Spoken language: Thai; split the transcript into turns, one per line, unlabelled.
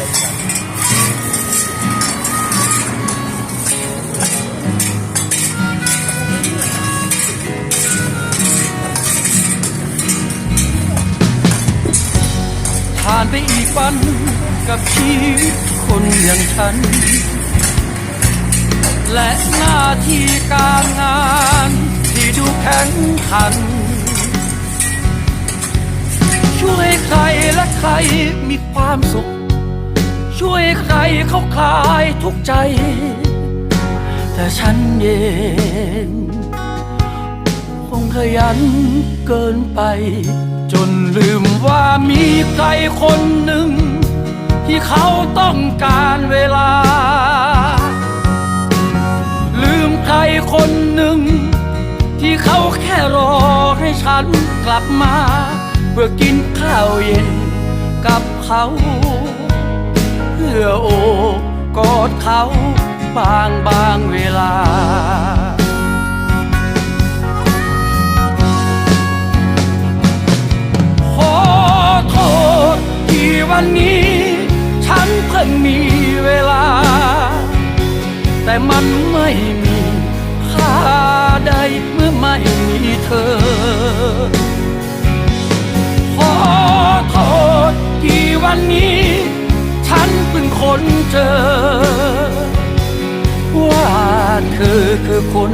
ส่กันผ่านไปอีกวันกับชีวิตคนอย่างฉัน และหน้าที่การงานที่ดูแข็งขัน เขาคลายทุกใจ แต่ฉันเองคงขยันเกินไป จนลืมว่ามีใครคนหนึ่ง ที่เขาต้องการเวลา ลืมใครคนหนึ่ง ที่เขาแค่รอให้ฉันกลับมา เพื่อกินข้าวเย็นกับเขา เพื่อโอบกอดเขาบางบางเวลา ขอโทษที่วันนี้ ฉันเพิ่งมีเวลา แต่มันไม่มีค่าใดเมื่อไม่มีเธอ เจอว่าเธอคือคน